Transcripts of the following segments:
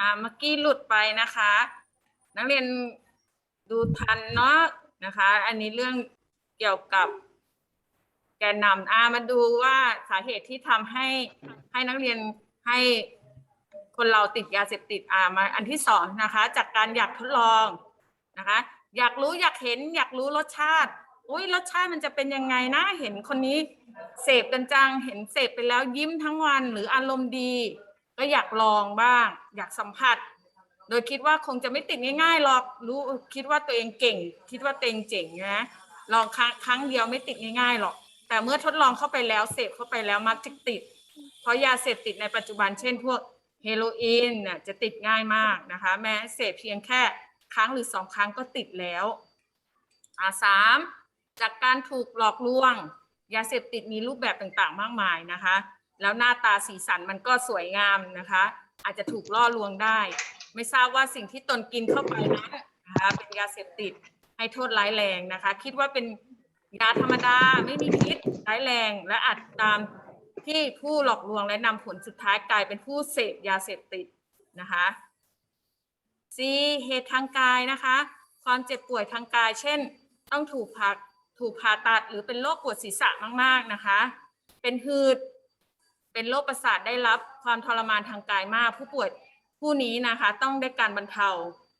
อ่าเมื่อกี้หลุดไปนะคะ นักเรียนดูทันเนาะนะคะ อันนี้เรื่องเกี่ยวกับแกนนำอ่ามาดูว่าสาเหตุที่ทำให้ให้นักเรียนให้คนเราติดยาเสพติดอ่ามาอันที่สองนะคะ จากการอยากทดลองนะคะ อยากรู้อยากเห็นอยากรู้รสชาติอุ้ยรสชาติมันจะเป็นยังไงนะเห็นคนนี้เสพกันจังเห็นเสพไปแล้วยิ้มทั้งวันหรืออารมณ์ดี ก็อยากลองบ้าง อยากสัมผัส โดยคิดว่าคงจะไม่ติดง่ายๆหรอกรู้คิดว่าตัวเองเก่ง คิดว่าตัวเองเจ๋งนะลองครั้งครั้งเดียวไม่ติดง่ายๆหรอก แต่เมื่อทดลองเข้าไปแล้วเสพเข้าไปแล้วมักจะติด เพราะยาเสพติดในปัจจุบันเช่นพวกเฮโรอีนน่ะจะติดง่ายมากนะคะ แม้เสพเพียงแค่ครั้งหรือสองครั้งก็ติดแล้วอ่าสามจากการถูกหลอกลวง ยาเสพติดมีรูปแบบต่างๆ มากมายนะคะ แล้วหน้าตาสีสันมันก็สวยงามนะคะ อาจจะถูกล่อลวงได้ ไม่ทราบว่าสิ่งที่ตนกินเข้าไปนั้นนะคะเป็นยาเสพติดให้โทษร้ายแรงนะคะ คิดว่าเป็นยาธรรมดาไม่มีพิษร้ายแรง และอาจตามที่ผู้หลอกลวงและนำผลสุดท้ายกลายเป็นผู้เสพยาเสพติดนะคะ C เหตุทางกายนะคะ ความเจ็บป่วยทางกาย เช่น ต้องถูกผ่าถูกผ่าตัดหรือเป็นโรคปวดศีรษะมากๆนะคะ เป็นหืด เป็นโรคประสาทได้รับความทรมานทางกายมาก ผู้ป่วยผู้นี้นะคะ ต้องได้การบรรเทา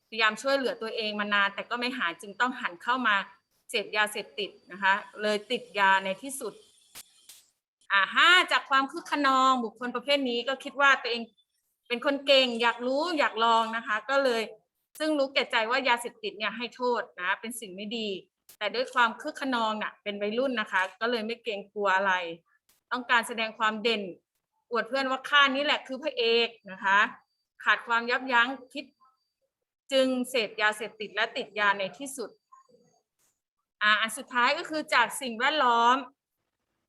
พยายามช่วยเหลือตัวเองมานาน แต่ก็ไม่หายจึงต้องหันเข้ามาเสพยาเสพติดนะคะ เลยติดยาในที่สุดอ่าห้าจากความคึกขนองบุคคลประเภทนี้ก็คิดว่าตัวเองเป็นคนเก่งอยากรู้อยากลองนะคะ ก็เลยซึ่งรู้แก่ใจว่ายาเสพติดเนี่ยให้โทษนะเป็นสิ่งไม่ดี แต่ด้วยความคึกขนองน่ะเป็นวัยรุ่นนะคะ ก็เลยไม่เกรงกลัวอะไร ต้องการแสดงความเด่น อวดเพื่อนว่าข้านี้แหละคือพระเอกนะคะ ขาดความยับยั้งคิดจึงเสพยาเสพติดและติดยาในที่สุดอ่าอันสุดท้ายก็คือจากสิ่งแวดล้อม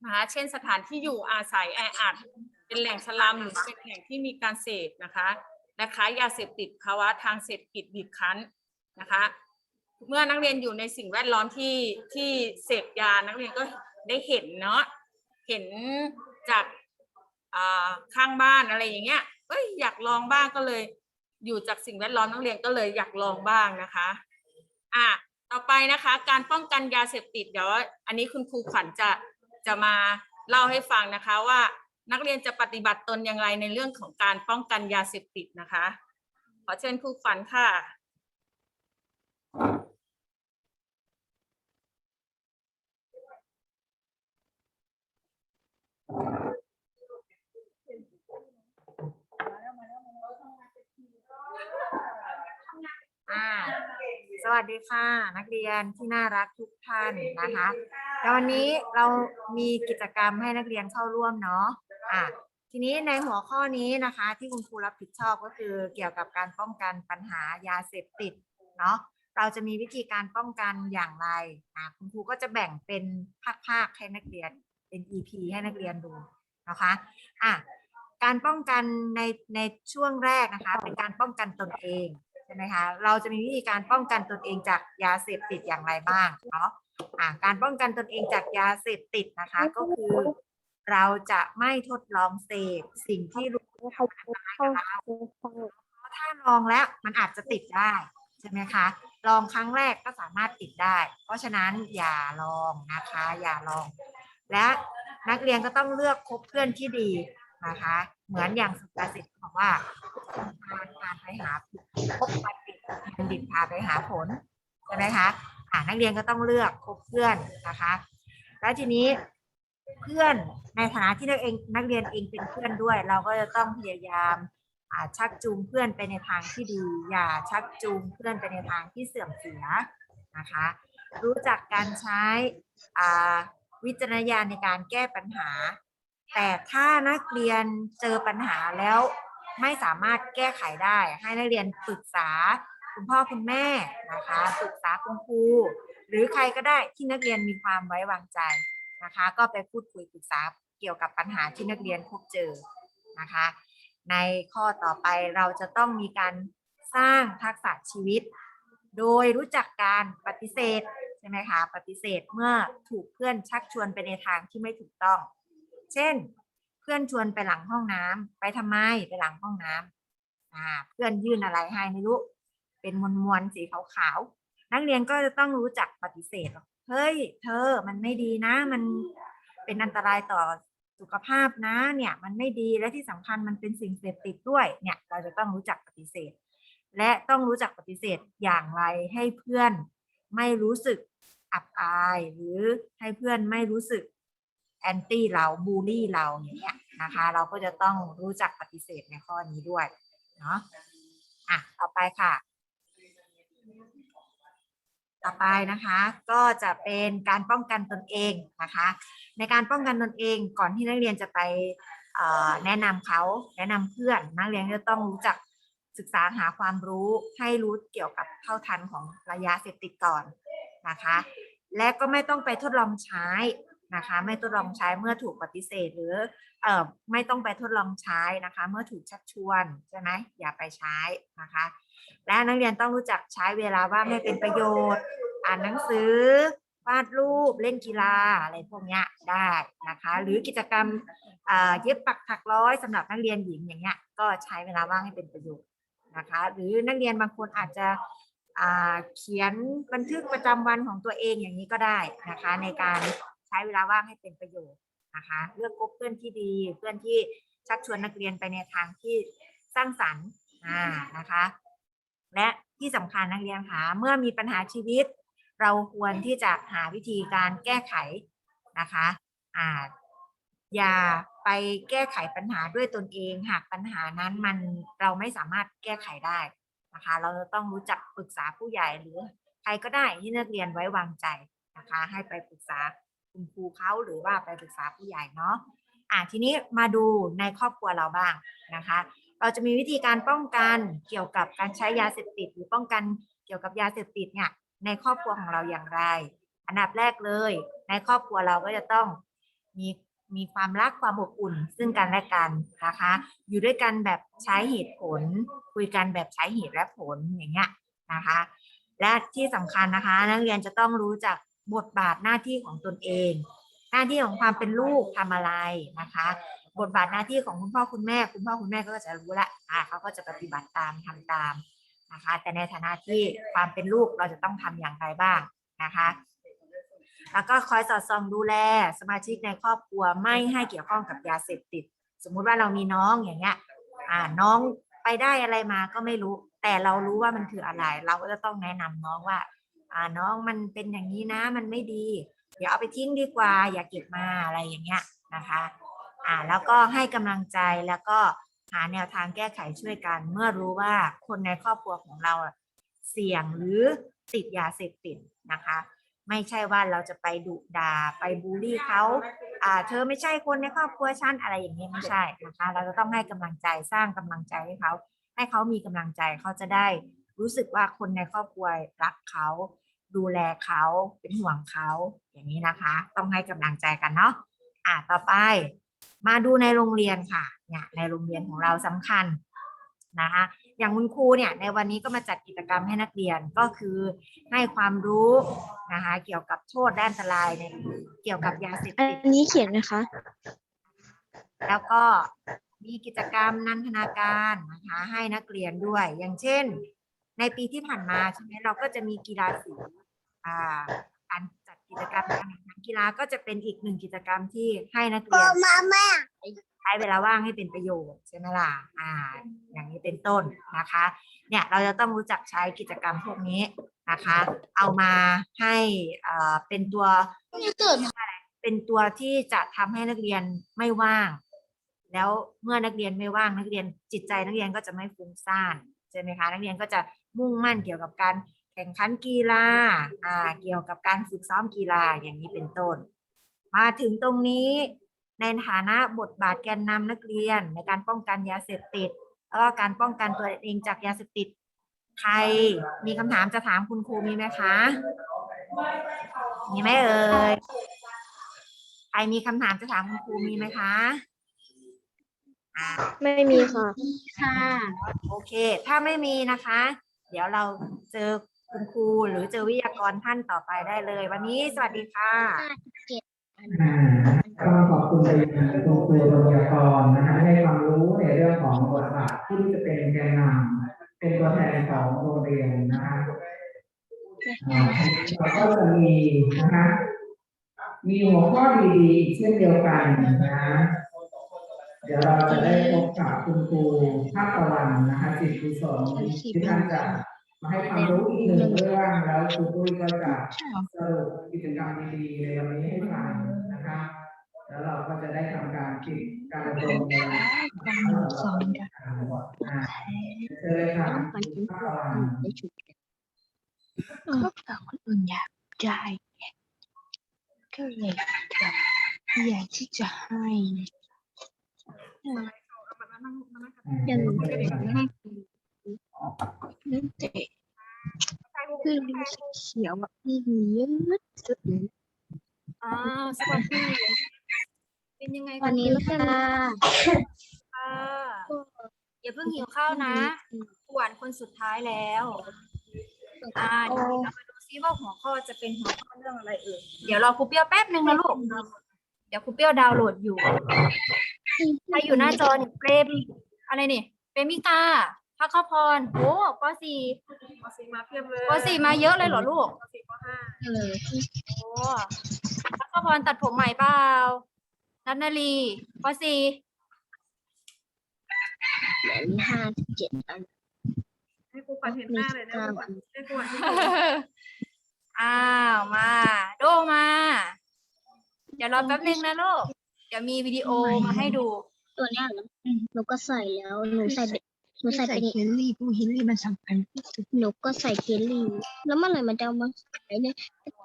นะคะเช่นสถานที่อยู่อาศัยแออัดเป็นแหล่งสลัมหรือเป็นแหล่งที่มีการเสพนะคะและค้ายาเสพติดภาวะทางเศรษฐกิจบีบคั้นนะคะ เมื่อนักเรียนอยู่ในสิ่งแวดล้อมที่ที่เสพยานักเรียนก็ได้เห็นเนาะ เห็นจากข้างบ้านอะไรอย่างเงี้ยเอ้ยอยากลองบ้างก็เลย อยู่จากสิ่งแวดล้อมนักเรียนก็เลยอยากลองบ้างนะคะอะต่อไปนะคะ การป้องกันยาเสพติดเดี๋ยวอันนี้คุณครูขวัญจะจะมาเล่าให้ฟังนะคะว่านักเรียนจะปฏิบัติตนอย่างไรในเรื่องของการป้องกันยาเสพติดนะคะ ขอเชิญครูขวัญค่ะ อ่าสวัสดีค่ะ นักเรียนที่น่ารักทุกท่านนะคะแล้ววันนี้เรามีกิจกรรมให้นักเรียนเข้าร่วมเนาะอะทีนี้ในหัวข้อนี้นะคะ ที่คุณครูรับผิดชอบก็คือเกี่ยวกับการป้องกันปัญหายาเสพติดเนาะเราจะมีวิธีการป้องกันอย่างไรอะคุณครูก็จะแบ่งเป็นภาคๆให้นักเรียน เป็น EP ให้นักเรียนดูนะคะอะการป้องกันในในช่วงแรกนะคะเป็นการป้องกันตนเองใช่ไหมคะเราจะมีวิธีการป้องกันตนเองจากยาเสพติดอย่างไรบ้างเนาะอ่าการป้องกันตนเองจากยาเสพติดนะคะก็คือ เราจะไม่ทดลองเสพสิ่งที่รู้ว่าเขาอันตรายกับเราเพราะถ้าลองแล้วมันอาจจะติดได้ใช่ไหมคะลองครั้งแรกก็สามารถติดได้ เพราะฉะนั้นอย่าลองนะคะ อย่าลอง และนักเรียนก็ต้องเลือกคบเพื่อนที่ดีนะคะ เหมือนอย่างสุภาษิตบอกว่าทานทานไปหาพบบัณฑิตบัณฑิตพาไปหาผลใช่ไหมคะอ่านักเรียนก็ต้องเลือกคบเพื่อนนะคะ แล้วทีนี้เพื่อนในฐานะที่นักเองนักเรียนเองเป็นเพื่อนด้วย เราก็จะต้องพยายามชักจูงเพื่อนไปในทางที่ดี อย่าชักจูงเพื่อนไปในทางที่เสื่อมเสียนะคะ รู้จักการใช้อ่า วิจารณญาณในการแก้ปัญหา แต่ถ้านักเรียนเจอปัญหาแล้วไม่สามารถแก้ไขได้ ให้นักเรียนปรึกษาคุณพ่อคุณแม่นะคะปรึกษาคุณครูหรือใครก็ได้ที่นักเรียนมีความไว้วางใจนะคะ ก็ไปพูดคุยปรึกษาเกี่ยวกับปัญหาที่นักเรียนพบเจอนะคะ ในข้อต่อไปเราจะต้องมีการสร้างทักษะชีวิต โดยรู้จักการปฏิเสธ ใช่ไหมคะ ปฏิเสธเมื่อถูกเพื่อนชักชวนไปในทางที่ไม่ถูกต้อง เช่น เพื่อนชวนไปหลังห้องน้ำไปทำไมไปหลังห้องน้อ่าเพื่อนยื่นอะไรให้ไม่รู้ เป็นมวลมวลๆสีขาวๆนักเรียนก็จะต้องรู้จักปฏิเสธเฮ้ย เธอมันไม่ดีนะ มันเป็นอันตรายต่อสุขภาพนะเนี่ยมันไม่ดีและที่สำคัญมันเป็นสิ่งเสพติดด้วยเนี่ยเราจะต้องรู้จักปฏิเสธ และต้องรู้จักปฏิเสธอย่างไรให้เพื่อนไม่รู้สึก อับอาย หรือให้เพื่อนไม่รู้สึกแอนตี้เราบูลลี่เราเงี้ยนะคะ เราก็จะต้องรู้จักปฏิเสธในข้อนี้ด้วยเนาะอะต่อไปค่ะ ต่อไปนะคะ ก็จะเป็นการป้องกันตนเองนะคะ ในการป้องกันตนเองก่อนที่นักเรียนจะไปแนะนำเขาแนะนำเพื่อนนักเรียนจะต้องรู้จักศึกษาหาความรู้ให้รู้เกี่ยวกับเท่าทันของระยะเสพติดก่อน นะคะ และก็ไม่ต้องไปทดลองใช้นะคะ ไม่ทดลองใช้เมื่อถูกปฏิเสธหรือเอ่อไม่ต้องไปทดลองใช้นะคะ เมื่อถูกชักชวนใช่ไหมอย่าไปใช้นะคะ และนักเรียนต้องรู้จักใช้เวลาว่างให้เป็นประโยชน์ อ่านหนังสือวาดรูปเล่นกีฬาอะไรพวกนี้ได้นะคะ หรือกิจกรรมอ่าเย็บปักถักร้อยสำหรับนักเรียนหญิงอย่างเงี้ยก็ใช้เวลาว่างให้เป็นประโยชน์นะคะ หรือนักเรียนบางคนอาจจะ เขียนบันทึกประจำวันของตัวเองอย่างนี้ก็ได้นะคะ ในการใช้เวลาว่างให้เป็นประโยชน์นะคะเลือกคบเพื่อนที่ดีเพื่อนที่ชักชวนนักเรียนไปในทางที่สร้างสรรค์นะคะ และที่สำคัญนักเรียนคะเมื่อมีปัญหาชีวิต เราควรที่จะหาวิธีการแก้ไขนะคะอ่าอย่าไปแก้ไขปัญหาด้วยตนเอง หากปัญหานั้นมันเราไม่สามารถแก้ไขได้ นะคะ เราจะต้องรู้จักปรึกษาผู้ใหญ่หรือใครก็ได้ที่นักเรียนไว้วางใจนะคะ ให้ไปปรึกษาคุณครูเขาหรือว่าไปปรึกษาผู้ใหญ่เนาะอะทีนี้มาดูในครอบครัวเราบ้างนะคะ เราจะมีวิธีการป้องกันเกี่ยวกับการใช้ยาเสพติด หรือป้องกันเกี่ยวกับยาเสพติดเนี่ยในครอบครัวของเราอย่างไร อันดับแรกเลย ในครอบครัวเราก็จะต้องมี มีความรักความอบอุ่น ซึ่งกันและกันนะคะ อยู่ด้วยกันแบบใช้เหตุผล คุยกันแบบใช้เหตุและผลอย่างเงี้ยนะคะ และที่สำคัญนะคะ นักเรียนจะต้องรู้จักบทบาทหน้าที่ของตนเอง หน้าที่ของความเป็นลูกทำอะไรนะคะ บทบาทหน้าที่ของคุณพ่อคุณแม่ คุณพ่อคุณแม่ก็จะรู้ละอ่าเขาก็จะปฏิบัติตามทำตามนะคะ แต่ในฐานะที่ความเป็นลูกเราจะต้องทำอย่างไรบ้างนะคะ แล้วก็คอยสอดส่องดูแลสมาชิกในครอบครัวไม่ให้เกี่ยวข้องกับยาเสพติด สมมุติว่าเรามีน้องอย่างเงี้ยอ่าน้องไปได้อะไรมาก็ไม่รู้ แต่เรารู้ว่ามันคืออะไร เราก็จะต้องแนะนำน้องว่า อ่าน้องมันเป็นอย่างนี้นะ มันไม่ดี เดี๋ยวเอาไปทิ้งดีกว่า อย่าเก็บมาอะไรอย่างเงี้ยนะคะ อ่าแล้วก็ให้กำลังใจแล้วก็หาแนวทางแก้ไขช่วยกัน เมื่อรู้ว่าคนในครอบครัวของเราเสี่ยงหรือติดยาเสพติดนะคะ ไม่ใช่ว่าเราจะไปดุด่าไปบูลลี่เขาอ่าเธอไม่ใช่คนในครอบครัวฉันอะไรอย่างนี้ไม่ใช่นะคะเราจะต้องให้กำลังใจสร้างกำลังใจให้เขา ให้เขามีกำลังใจเขาจะได้รู้สึกว่าคนในครอบครัวรักเขาดูแลเขาเป็นห่วงเขาอย่างนี้นะคะ ต้องให้กำลังใจกันเนาะอ่าต่อไป มาดูในโรงเรียนค่ะเนี่ยในโรงเรียนของเราสำคัญนะคะอย่างคุณครูเนี่ยในวันนี้ก็มาจัดกิจกรรมให้นักเรียนก็คือให้ความรู้นะคะเกี่ยวกับโทษและอันตรายในเกี่ยวกับยาเสพอัติด นนี้เขียนไหมคะ แล้วก็มีกิจกรรมนันทนาการนะคะให้นักเรียนด้วย อย่างเช่น ในปีที่ผ่านมาใช่ไหมเราก็จะมีกีฬาสีอ่าการจัดกิจกรรมการแข่งขัน กีฬาก็จะเป็นอีกหนึ่งกิจกรรมที่ให้นักเรียนใช้เวลาว่างให้เป็นประโยชน์ใช่ไหมล่ะอ่า อย่างนี้เป็นต้นนะคะ เนี่ยเราจะต้องรู้จักใช้กิจกรรมพวกนี้นะคะ เอามาให้อ่าเป็นตัวเป็นตัวที่จะทำให้นักเรียนไม่ว่าง แล้วเมื่อนักเรียนไม่ว่างนักเรียนจิตใจนักเรียนก็จะไม่ฟุ้งซ่านใช่ไหมคะ นักเรียนก็จะมุ่งมั่นเกี่ยวกับการ แข่งขันกีฬาอ่าเกี่ยวกับการฝึกซ้อมกีฬาอย่างนี้เป็นต้น มาถึงตรงนี้ในฐานะบทบาทแกนนำนักเรียนในการป้องกันยาเสพติด แล้วก็การป้องกันตัวเองจากยาเสพติด ใครมีคำถามจะถามคุณครูมีไหมคะ มีไหมเอ่ยใครมีคำถามจะถามคุณครูมีไหมคะอ่าไม่มีค่ะ ค่ะ โอเค ถ้าไม่มีนะคะ เดี๋ยวเราเจอ คุณครูหรือเจอวิทยากรท่านต่อไปได้เลย วันนี้สวัสดีค่ะ อ่าต้องขอบคุณไปยังคุณครูโรงเรียนกรนะคะให้ความรู้ในเรื่องของบทบาทที่จะเป็นแกนนำเป็นตัวแทนของโรงเรียนนะคะอ่าเราก็จะมีนะคะมีหัวข้อดีๆอีกเช่นเดียวกันนะเดี๋ยวเราจะได้พบกับคุณครูภาคตะวันนะคะจิตกุศลที่ท่านจะ มาให้ความรู้อีกหนึ่งเรื่องแล้วคุณตุ้ยก็จะสรุปกิจกรรมดีๆในวันนี้ให้ฟังนะคะแล้วเราก็จะได้ทำการปิดการอบรมในวันที่สองอ่าเชิญเลยค่ะคุณครูภาคตะวันก็เผื่อคนอื่นอยากได้ไงก็เลยแบบอยากที่จะให้ยังให้ นั่นแต่คือรู้สึกเขียวแบบนี่เยอะสุดเลยอ่าสวัสดีเป็นยังไงวันนี้บ้างค่ะค่ะอย่าเพิ่งหิวข้าวนะหวานคนสุดท้ายแล้ว อ่าเดี๋ยวเรามาดูซิว่าหัวข้อจะเป็นหัวข้อเรื่องอะไรเอ่ยเดี๋ยวรอครูเปียวแป๊บนึงนะลูกเดี๋ยวครูเปียวดาวน์โหลดอยู่ถ้าอยู่หน้าจอเนี่ยเปรมอะไรนี่เปรมิกา พักขพรโอ้ปสี่ปสี่มาเพียบเลยปสี่มาเยอะเลยเหรอลูกปสี่ปห้าเออโอ้พักขพรตัดผมใหม่เปล่านัทนาลีปสี่เหลือมีห้าสิบเจ็ดอันให้ครูปัดเห็นหน้าเลยนะเก้าครูปัอัดนให้ครูปัดให้อ้าวมา โดมา เดี๋ยวรอแป๊บนึงนะลูกเดี๋ยวมีวิดีโอมาให้ดู ตัวเนี้ยเหรอหนูก็ใส่แล้วหนูใส่เป็น หนูใส่เป็นเฮลรี่พวกเฮลรี่มันสำคัญที่สุดหนูก็ใส่เคลลี่ แล้วเมื่อไหร่มันจะเอามาขายเนี่ย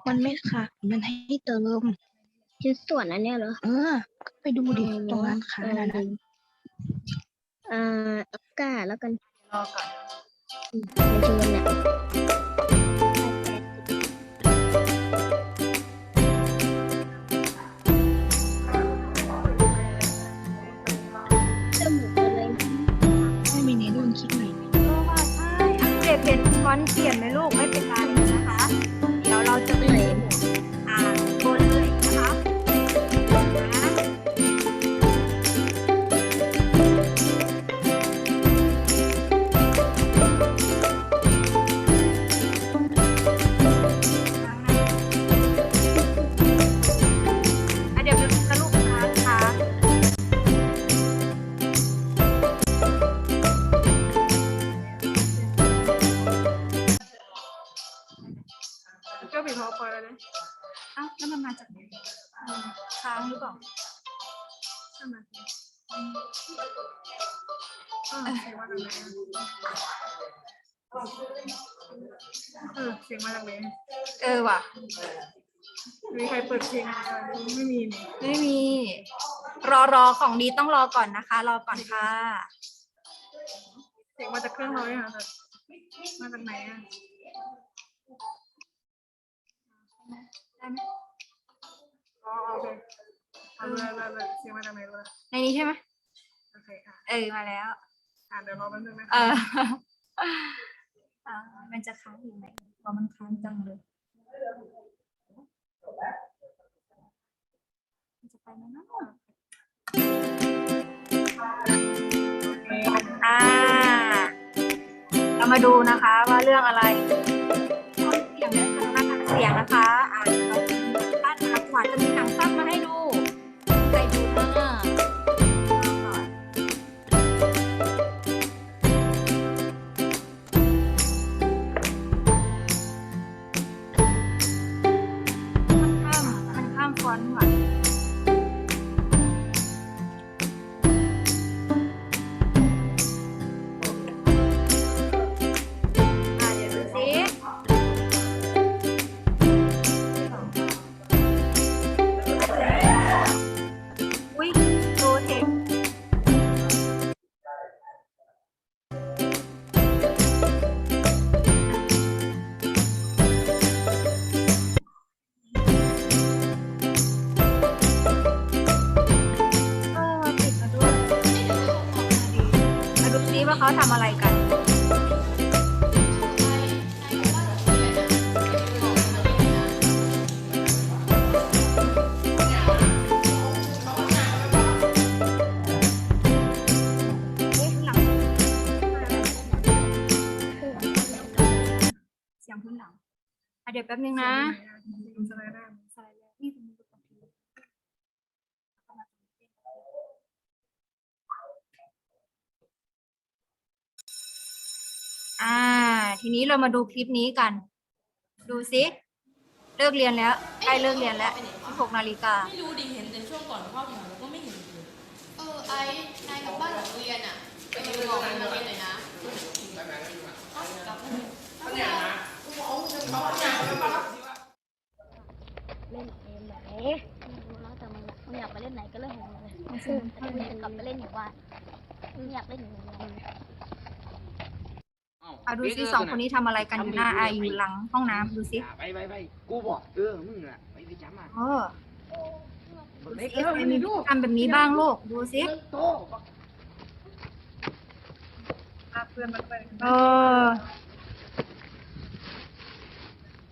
มันไม่ขาดมันให้เติมชิ้นส่วนอันเนี้ยเหรอ เออ ไปดูดิตรงร้านค้านะนะอ่าอักกาแล้วกันรอก่อนในจำนวนเนี่ย อนต์เปลี่ยนไหมลูกไม่เป็น เออเสียงมาจากไหนเออว่ะ มีใครเปิดเพลงอะไรไม่มีนี่ไม่มี รอรอของดีต้องรอก่อนนะคะ รอก่อนค่ะเสียงมาจากเครื่องเราเนี่ยค่ะแต่มาจากไหนอะได้ไหมอ๋อโอเคเอาเลยเลยเลยเสียงมาจากไหนเลยในนี้ใช่ไหมโอเคอะเออมาแล้ว อ่านเดี๋ยวรอแป๊บนึงนะเอคะอเออมันจะค้างอยู่ไหนเพราะมันค้างจังเลยมันจะไปไหมเนาะอ่าเรามาดูนะคะว่าเรื่องอะไรเสียงนะคะเสียงนะคะอ่านเขาด้านนักหวานจะมีหนังสั้นมาให้ดู ข้า แป๊บนึงนะอ่า ทีนี้เรามาดูคลิปนี้กัน ดูสิเลิกเรียนแล้วใกล้เลิกเรียนแล้ว16นาฬิกา ไม่รู้ดิเห็นแต่ช่วงก่อนเข้าแถวแล้วก็ไม่เห็นเลยเออไอ้นายกลับบ้านหลังเรียนอะไปดูบอกมันมาเรียนหน่อยนะ เล่นเกมไหนไม่รู้แล้วแต่มึงอะมึงอยากไปเล่นไหนก็เล่นของมึงเลยถ้ามึงอยากกลับไปเล่นอยู่บ้านมึงอยากเล่นอยู่โรงเรียนอะดูสิสองคนนี้ทำอะไรกันอยู่หน้าอาอยู่หลังห้องน้ำดูสิไปไปไปกูบอกเออมึงน่ะไปไปจับมาเออบัดูกเล็กสิเออใครมึงมีนี่ดูทำแบบนี้บ้างลูกดูสิเลิกโตบักเออเ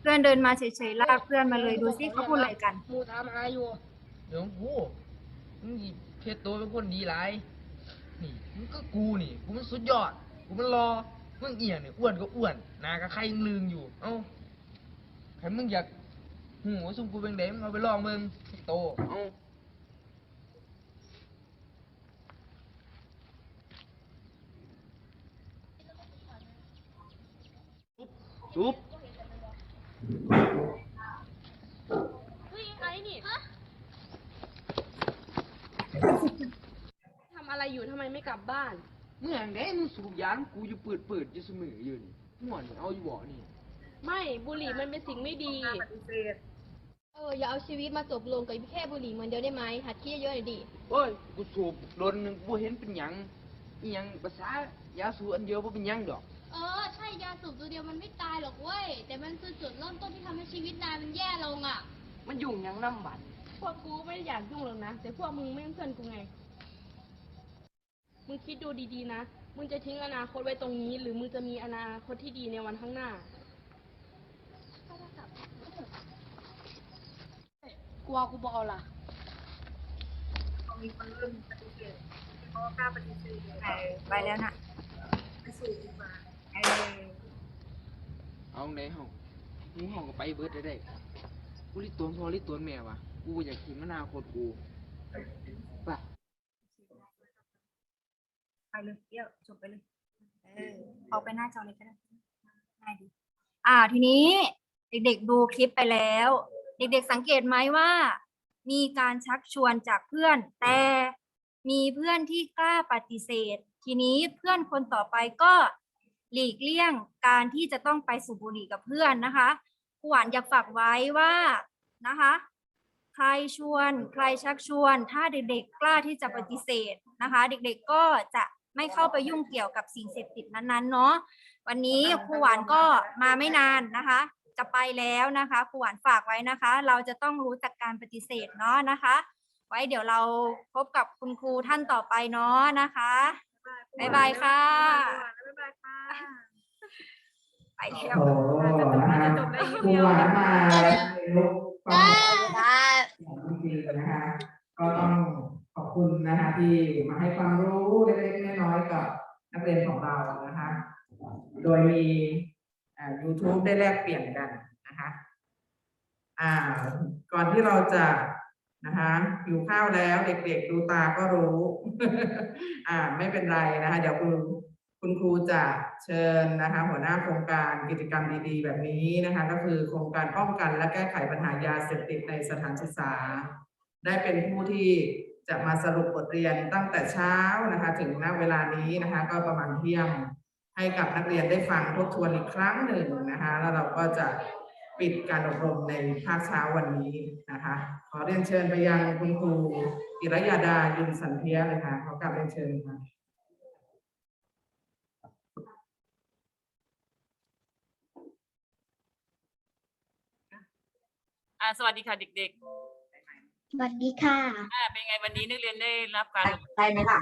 พื่อนเดินมาเฉยๆลากเพื่อนมาเลยดูสิเขาพูดอะไรกัน กูทำอะไรอยู่เดี๋ยวกูมึงหยิบเพชรตัวเป็นคนดีไรนี่มึงก็กูนี่ กูมันสุดยอด กูมันรอ มึงเอียงเนี่ยอ้วนก็อ้วนหนาก็ใครยังลืงอยู่ เอ้าใครมึงอยากหูว่าซุ่มกูเป็นเด็กมึงเอาไปลองมึงโต เอ้าจุ๊บเฮ้ยไอ้นี่ ทำอะไรอยู่ทำไมไม่กลับบ้าน เมื่อไหร่มึงสูบยากูอยู่เปิดเปิดอยู่เสมออยู่นี่ม่วนเอาอยู่บ่นี่ ไม่บุหรี่มันเป็นสิ่งไม่ดีเออ อย่าเอาชีวิตมาจบลงกับแค่บุหรี่เหมือนเดียวได้ไหมหัดคิดเยอะๆหน่อยดิโอ้ย กูสูบโดนหนึ่งกูเห็นเป็นหยังอีหยังภาษายาสูบอันเดียวบ่เป็นหยังดอก เออ ใช่ยาสูบตัวเดียวมันไม่ตายหรอกเว้ย แต่มันคือจุดเริ่มต้นที่ทำให้ชีวิตนายมันแย่ลงอะ มันยุ่งหยังน้ำบัดพวกกูไม่ได้อยากยุ่งหรอกนะ แต่พวกมึงไม่เป็นเพื่อนกูไง มึงคิดดูดีๆนะ มึงจะทิ้งอนาคตไว้ตรงนี้ หรือมึงจะมีอนาคตที่ดีในวันข้างหน้า กลัวกูบอกล่ะ มีคนเริ่มปฏิเสธเขากล้าปฏิเสธไปแล้วนะไปสู่ดีกว่า เอาไหนเฮามึงเฮาก็ไปเบิดได้ได้กูรีตัวพอรีตัวแม่วะกูอยากทิ้งอนาโคตกูไปไปเลยเดี๋ยวจบไปเลยเออเอาไปหน้าจอเลยก็ได้ง่ายดีอ่าทีนี้เด็กๆดูคลิปไปแล้ว เด็กๆสังเกตไหมว่า มีการชักชวนจากเพื่อน แต่มีเพื่อนที่กล้าปฏิเสธ ทีนี้เพื่อนคนต่อไปก็ หลีกเลี่ยงการที่จะต้องไปสูบบุหรี่กับเพื่อนนะคะครูหวานอยากฝากไว้ว่านะคะ ใครชวนใครชักชวน ถ้าเด็กๆกล้าที่จะปฏิเสธนะคะ เด็กๆก็จะไม่เข้าไปยุ่งเกี่ยวกับสิ่งเสพติดนั้นๆเนาะวันนี้ครูหวานก็มาไม่นานนะคะ จะไปแล้วนะคะครูหวานฝากไว้นะคะ เราจะต้องรู้จักการปฏิเสธเนาะนะคะ ไว้เดี๋ยวเราพบกับคุณครูท่านต่อไปเนาะนะคะ บ๊ายบายค่ะ บ๊ายบายค่ะไปแล้วโอ้โหนะฮะครูหวานมาลุกฟังจริงๆนะคะก็ต้องขอบคุณนะคะที่มาให้ความรู้เล็กๆน้อยๆกับนักเรียนของเรานะคะ โดยมีอ่า YouTube ได้แลกเปลี่ยนกันนะคะ อ่า ก่อนที่เราจะ นะคะอยู่ข้าวแล้วเด็กๆดูตาก็รู้ อ่าไม่เป็นไรนะคะเดี๋ยวคุณคุณครูจะเชิญนะคะ หัวหน้าโครงการกิจกรรมดีๆ แบบนี้นะคะ ก็คือโครงการป้องกันและแก้ไขปัญหายาเสพติดในสถานศึกษา ได้เป็นผู้ที่จะมาสรุปบทเรียนตั้งแต่เช้านะคะ ถึงณเวลานี้นะคะ ก็ประมาณเที่ยงให้กับนักเรียนได้ฟังทบทวนอีกครั้งหนึ่งนะคะ แล้วเราก็จะ ปิดการอบรมในภาคเช้าวันนี้นะคะ ขอเรียนเชิญไปยังคุณครูกิรยาดายุนสันเทียเลยค่ะขอกลับเรียนเชิญค่ะอ่าสวัสดีค่ะเด็กสวัสดีค่ะๆอ่าเป็นไงวันนี้นักเรียนได้รับการอบรมได้ไหมล่ะ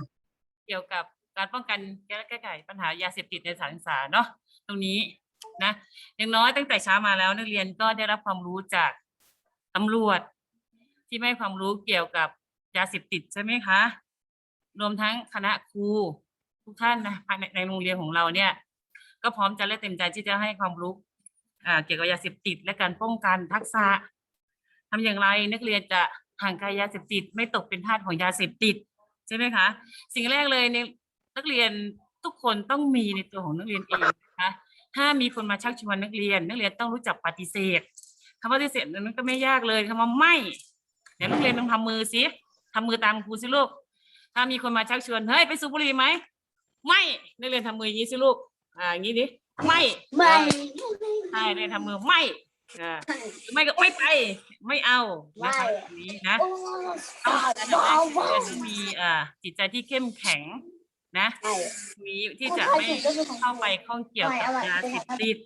เกี่ยวกับการป้องกันและแก้ไขปัญหายาเสพติดในสถานศึกษาเนาะตรงนี้ นะอย่างน้อยตั้งแต่เช้ามาแล้ว นักเรียนก็ได้รับความรู้จากตำรวจ ที่ไม่ให้ความรู้เกี่ยวกับยาเสพติดใช่ไหมคะ รวมทั้งคณะครูทุกท่านนะภายในในโรงเรียนของเราเนี่ย ก็พร้อมจะและเต็มใจที่จะให้ความรู้เกี่ยวกับยาเสพติดและการป้องกันทักษะทำอย่างไรนักเรียนจะห่างไกลยาเสพติด ไม่ตกเป็นทาสของยาเสพติดใช่ไหมคะ สิ่งแรกเลยในนักเรียนทุกคนต้องมีในตัวของนักเรียนเอง ถ้ามีคนมาชักชวนนักเรียน นักเรียนต้องรู้จักปฏิเสธคำว่าปฏิเสธนั้นก็ไม่ยากเลยคำว่าไม่เดี๋ยวนักเรียนต้องทำมือสิทำมือตามครูสิลูกถ้ามีคนมาชักชวนเฮ้ยไปสูบบุหรี่ไหมไม่นักเรียนทำมืออย่างนี้สิลูกอ่าอย่างนี้ดิไม่ไม่ใช่นักเรียนทำมือไม่อ่าไม่ก็ไม่ไปไม่เอานะคะอย่างนี้นะต้องอันดับแรกคือต้องมีอ่าจิตใจที่เข้มแข็ง นะมีที่จะไม่เข้าไปข้องเกี่ยวกับยาเสพติด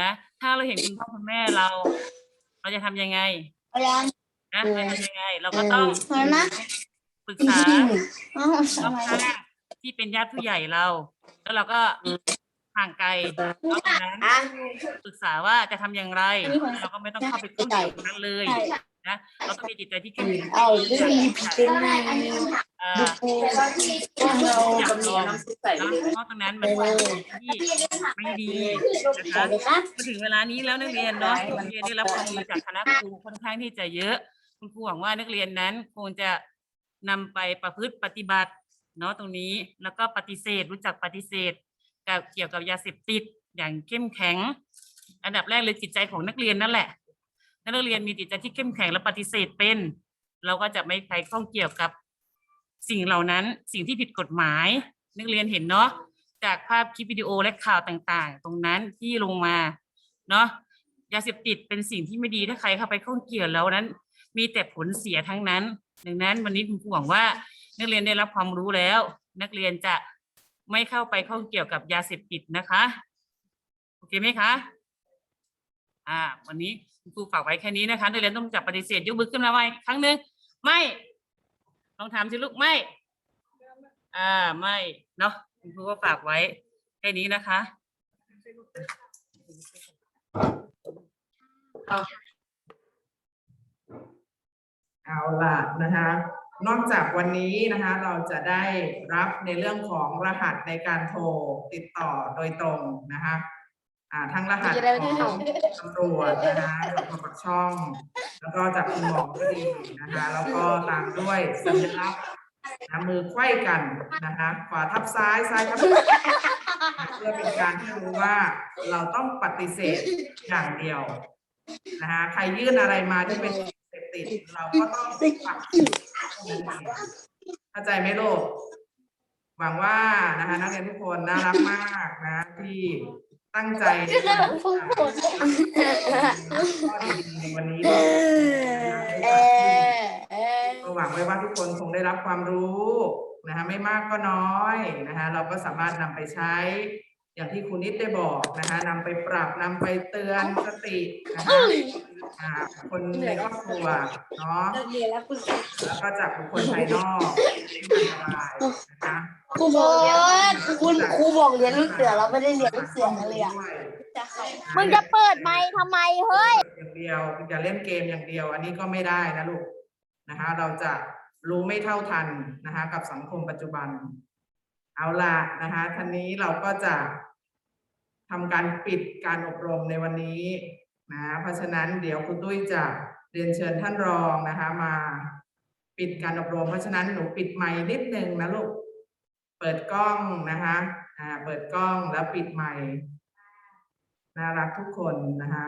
นะ ถ้าเราเห็นคุณพ่อคุณแม่เรา เราจะทำยังไงนะเราจะทำยังไง เราก็ต้องปรึกษารอบข้างที่เป็นญาติผู้ใหญ่เรา แล้วเราก็ห่างไกลเพราะตรงนั้นปรึกษาว่าจะทำอย่างไร เราก็ไม่ต้องเข้าไปข้องเกี่ยวกับนั้นเลย นะเราต้องมีจิตใจที่เข้มแข็งเอาเรื่องนี้เป็นไงเอ่อดูกูเราอยากลองนะเพราะตรงนั้นมันเป็นสิ่งที่ไม่ดีนะคะมาถึงเวลานี้แล้วนักเรียนเนาะนักเรียนได้รับความรู้จากคณะครูค่อนข้างที่จะเยอะ คุณครูหวังว่านักเรียนนั้นคงจะนำไปประพฤติปฏิบัติเนาะตรงนี้แล้วก็ปฏิเสธรู้จักปฏิเสธกับเกี่ยวกับยาเสพติดอย่างเข้มแข็ง อันดับแรกเลยจิตใจของนักเรียนนั่นแหละถ้า นักเรียนมีจิตใจที่เข้มแข็งและปฏิเสธเป็น เราก็จะไม่ไปข้องเกี่ยวกับสิ่งเหล่านั้นสิ่งที่ผิดกฎหมาย นักเรียนเห็นเนาะจากภาพคลิปวิดีโอและข่าวต่างๆ ตรงนั้นที่ลงมาเนาะยาเสพติดเป็นสิ่งที่ไม่ดีถ้าใครเข้าไปข้องเกี่ยวแล้วนั้น มีแต่ผลเสียทั้งนั้น ดังนั้นวันนี้คุณครูหวังว่า นักเรียนได้รับความรู้แล้ว นักเรียนจะไม่เข้าไปข้องเกี่ยวกับยาเสพติดนะคะโอเคไหมคะอ่า วันนี้ ครูฝากไว้แค่นี้นะคะนักเรียนต้องจับปฏิเสธยกมือขึ้นมาไว้ครั้งหนึ่งไม่ลองถามสิลูกไม่อ่าไม่เนาะคุณครูก็ฝากไว้แค่นี้นะคะเอาล่ะนะคะ นอกจากวันนี้นะคะ เราจะได้รับในเรื่องของรหัสในการโทรติดต่อโดยตรงนะคะ อ่าทั้งรหัสของตำรวจนะคะสพปักช่อง แล้วก็จากคุณหมอก็ดีนะคะ แล้วก็ตามด้วยสัญลักษณ์นะมือไขว้กันนะคะขวาทับซ้ายซ้ายทับขวาเพื่อเป็นการที่รู้ว่าเราต้องปฏิเสธอย่างเดียวนะคะใครยื่นอะไรมาที่เป็นเสพติด เราก็ต้องปฏิเสธเข้าใจไหมลูกหวังว่านะคะนักเรียนทุกคนน่ารักมากนะที่ ตั้งใจในการที่จะข้อดีๆในวันนี้ด้วยนะคะก็หวังไว้ว่าทุกคนคงได้รับความรู้นะคะไม่มากก็น้อยนะคะเราก็สามารถนำไปใช้ อย่างที่คุณนิดได้บอกนะคะนำไปปรับนำไปเตือนสตินะคะอ่าคนในครอบครัวเนาะแล้วก็จากบุคคลภายนอกที่อันตรายนะคะครูบอกคุณครูบอกเรียนลูกเสือเราไม่ได้เรียนลูกเสือเลยอะมึงจะเปิดไมค์ทำไมเฮ้ย อย่างเดียวอย่าเล่นเกมอย่างเดียว อันนี้ก็ไม่ได้นะลูกนะคะ เราจะรู้ไม่เท่าทันนะคะ กับสังคมปัจจุบัน เอาละนะคะท่านนี้เราก็จะ ทำการปิดการอบรมในวันนี้นะเพราะฉะนั้นเดี๋ยวคุณตุ้ยจะเรียนเชิญท่านรองนะคะมาปิดการอบรม เพราะฉะนั้นหนูปิดไมค์นิดนึงนะลูกเปิดกล้องนะคะอ่าเปิดกล้องแล้วปิดไมค์น่ารักทุกคนนะคะ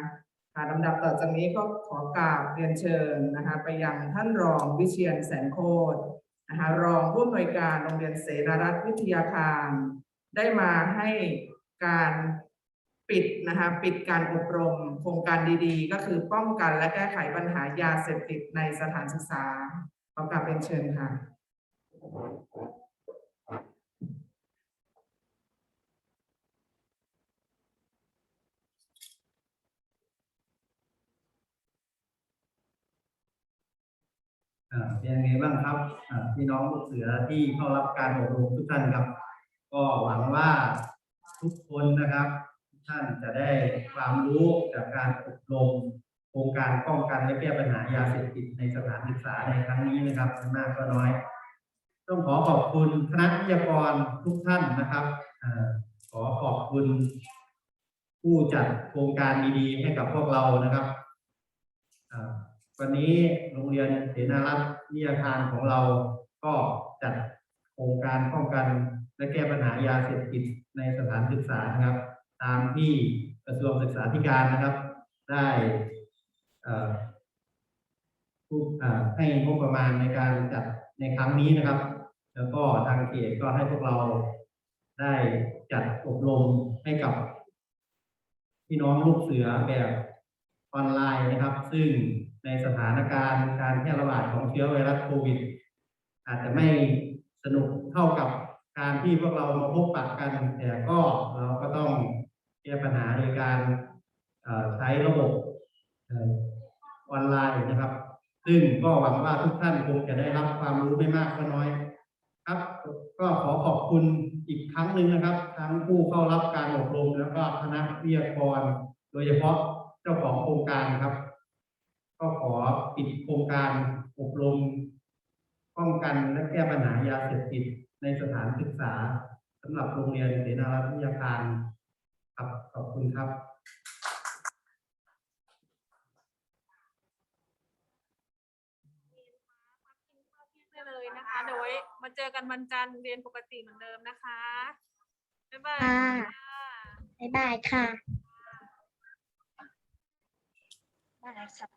ค่ะลำดับต่อจากนี้ก็ขอกราบเรียนเชิญนะคะไปยังท่านรองวิเชียนแสนโคตรนะคะรองผู้อำนวยการโรงเรียนเสนารัตน์วิทยาคาร ได้มาให้การ ปิดนะคะปิดการอบรม โครงการดีๆ ก็คือป้องกันและแก้ไขปัญหายาเสพติดในสถานศึกษาขอกราบเรียนเชิญค่ะเป็นยังไงบ้างครับพี่น้องลูกเสือที่เข้ารับการอบรมทุกท่านครับ ก็หวังว่าทุกคนนะครับ ท่านจะได้ความรู้จากการอบรมโครงการป้องกันและแก้ปัญหายาเสพติดในสถานศึกษาในครั้งนี้นะครับมากก็น้อย ต้องขอขอบคุณคณะวิทยากรทุกท่านนะครับอขอขอบคุณ ผู้จัดโครงการดีๆ ให้กับพวกเรานะครับวันนี้โรงเรียนเสนารัตน์วิทยาคารของเราก็จัดโครงการป้องกันและแก้ปัญหายาเสพติดในสถานศึกษานะครับ ตามที่กระทรวงศึกษาธิการนะครับ ได้ผู้ให้งบประมาณในการจัดในครั้งนี้นะครับ แล้วก็ทางเขตก็ให้พวกเราได้จัดอบรมให้กับ พี่น้องลูกเสือแบบออนไลน์นะครับ ซึ่งในสถานการณ์การแพร่ระบาดของเชื้อไวรัสโควิด อาจจะไม่สนุกเท่ากับการที่พวกเรามาพบปะกัน แต่ก็เราก็ต้อง ก้ปัญหาโดยการใช้ระบบออนไลน์นะครับ ซึ่งก็หวังว่าทุกท่านคงจะได้รับความรู้ไม่มากก็น้อย ครับ ก็ขอขอบคุณอีกครั้งหนึ่งนะครับ ทั้งผู้เข้ารับการอบรมแล้วก็คณะวิทยากร โดยเฉพาะเจ้าของโครงการครับ ก็ขอปิดโครงการอบรมป้องกันและแก้ปัญหายาเสพติดในสถานศึกษาสำหรับโรงเรียนเสนารัตน์วิทยาคาร ครับขอบคุณครับ ได้เลยนะคะเดี๋ยวไว้มาเจอกันวันจันทร์เรียนปกติเหมือนเดิมนะคะ บ๊ายบายค่ะ ค่ะ บ๊ายบายค่ะ ได้ครับ